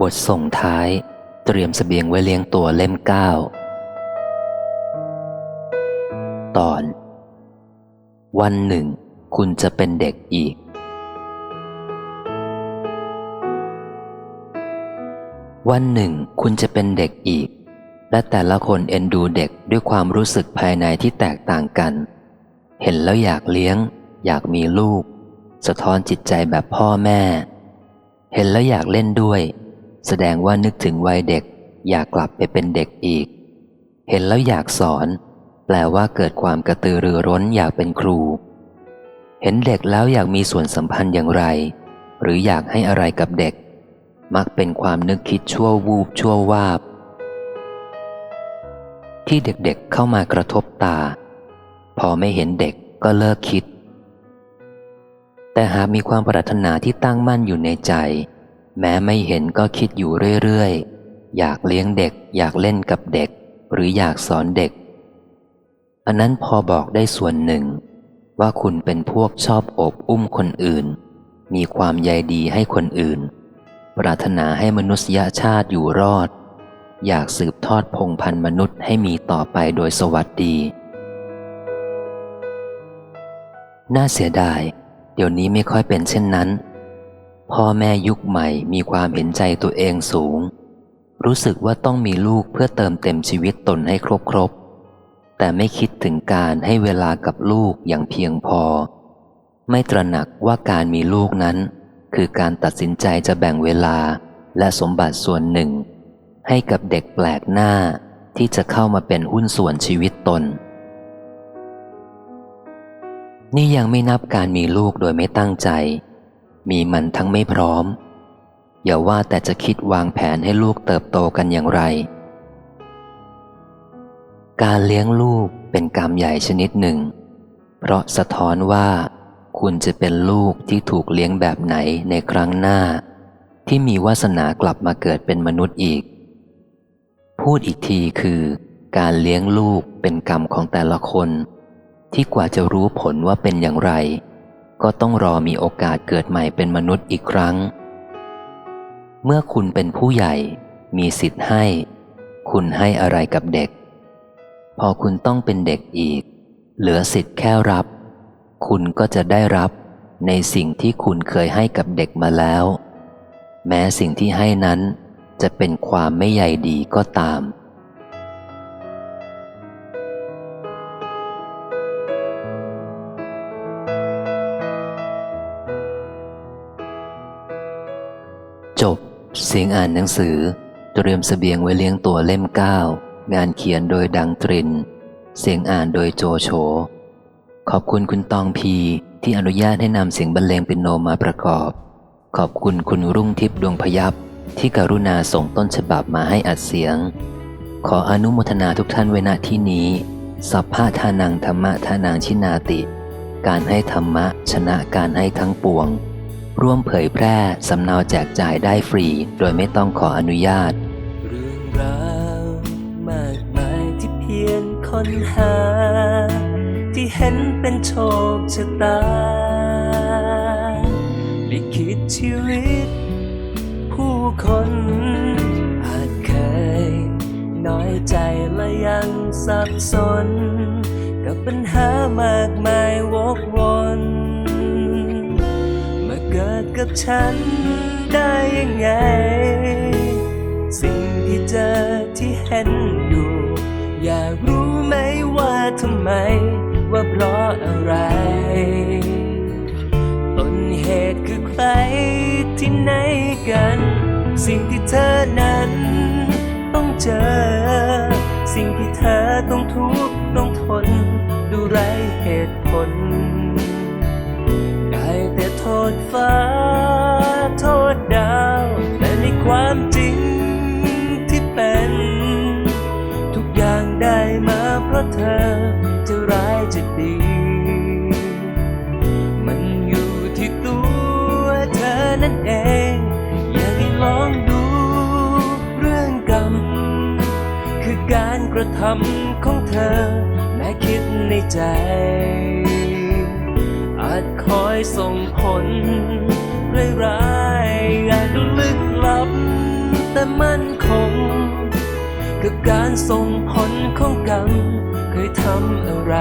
บทส่งท้าย เตรียมสเสบียงไว้เลี้ยงตัวเล่มเก้าตอน วันหนึ่ง คุณจะเป็นเด็กอีก วันหนึ่ง คุณจะเป็นเด็กอีก และแต่ละคนเอ็นดูเด็กด้วยความรู้สึกภายในที่แตกต่างกัน เห็นแล้วอยากเลี้ยง อยากมีลูก สะท้อนจิตใจแบบพ่อแม่ เห็นแล้วอยากเล่นด้วย แสดงว่านึกถึงวัยเด็ก อยากกลับไปเป็นเด็กอีก เห็นแล้วอยากสอน แปลว่าเกิดความกระตือรือร้นอยากเป็นครู เห็นเด็กแล้วอยากมีส่วนสัมพันธ์อย่างไร หรืออยากให้อะไรกับเด็ก มักเป็นความนึกคิดชั่ววูบชั่ววาบ ที่เด็กๆเข้ามากระทบตา พอไม่เห็นเด็กก็เลิกคิด แต่หากมีความปรารถนาที่ตั้งมั่นอยู่ในใจ แม้ไม่เห็นก็คิดอยู่เรื่อยๆ อยากเลี้ยงเด็ก อยากเล่นกับเด็ก หรืออยากสอนเด็ก อันนั้นพอบอกได้ส่วนหนึ่ง ว่าคุณเป็นพวกชอบอบอุ้มคนอื่น มีความใยดีให้คนอื่น ปรารถนาให้มนุษยชาติอยู่รอด อยากสืบทอดพงพันมนุษย์ให้มีต่อไปโดยสวัสดี น่าเสียดาย เดี๋ยวนี้ไม่ค่อยเป็นเช่นนั้น พ่อแม่ยุคใหม่มีความเห็นใจตัวเองสูง รู้สึกว่าต้องมีลูกเพื่อเติมเต็มชีวิตตนให้ครบครบ แต่ไม่คิดถึงการให้เวลากับลูกอย่างเพียงพอ ไม่ตระหนักว่าการมีลูกนั้น คือการตัดสินใจจะแบ่งเวลาและสมบัติส่วนหนึ่ง ให้กับเด็กแปลกหน้าที่จะเข้ามาเป็นหุ้นส่วนชีวิตตน นี่ยังไม่นับการมีลูกโดยไม่ตั้งใจ มีมันทั้งไม่พร้อม อย่าว่าแต่จะคิดวางแผนให้ลูกเติบโตกันอย่างไร การเลี้ยงลูกเป็นกรรมใหญ่ชนิดหนึ่ง เพราะสะท้อนว่า คุณจะเป็นลูกที่ถูกเลี้ยงแบบไหนในครั้งหน้า ที่มีวาสนากลับมาเกิดเป็นมนุษย์อีก พูดอีกทีคือ การเลี้ยงลูกเป็นกรรมของแต่ละคน ที่กว่าจะรู้ผลว่าเป็นอย่างไร ก็ต้องรอมีโอกาสเกิดใหม่เป็นมนุษย์อีกครั้ง เมื่อคุณเป็นผู้ใหญ่ มีสิทธิ์ให้ คุณให้อะไรกับเด็ก พอคุณต้องเป็นเด็กอีก เหลือสิทธิ์แค่รับ คุณก็จะได้รับในสิ่งที่คุณเคยให้กับเด็กมาแล้ว แม้สิ่งที่ให้นั้นจะเป็นความไม่ใยดีก็ตาม เสียงอ่านหนังสือ เตรียมสเสบียงไว้เลี้ยงตัวเล่มเก้างานเขียนโดยดังตริน เสียงอ่านโดยโจโฉขอบคุณคุณตองพีที่อนุญาตให้นำเสียงบรรเลงเป็นโนมาประกอบ ขอบคุณคุณรุ่งทิพย์ดวงพยับที่กรุณาส่งต้นฉบับมาให้อัดเสียง ขออนุโมทนาทุกท่านไว้ณที่นี้ สัพพะทานังธรรมะทานังชินาติ การให้ธรรมะชนะการให้ทั้งปวง ร่วมเผยแพร่สำเนาแจกจ่ายได้ฟรี โดยไม่ต้องขออนุญาต เรื่องราวมากมายที่เพียรค้นหา ที่เห็นเป็นโชคชะตาลิขิตชีวิต ผู้คนอาจเคย น้อยใจและยังสับสน กับปัญหามากมายวกวนมาเกับฉันได้ยังไง สิ่งที่เจอที่เห็นอยู่ อยากรู้ไหมว่าทำไม ว่าเพราะอะไรต้นเหตุคือใครที่ไหนกัน สิ่งที่เธอนั้นต้องเจอ สิ่งที่เธอต้องทุกข์ ราะเธอจะร้ายจะดี มันอยู่ที่ตัวเธอนั่นเอง อยากให้ลองดูเรื่องกรรม คือการกระทำของเธอแม้คิดในใจ อาจคอยส่งผลร้ายๆอาจลึกลับแต่มั่นคง กับการส่งผลของกรรมเคยทำอะไร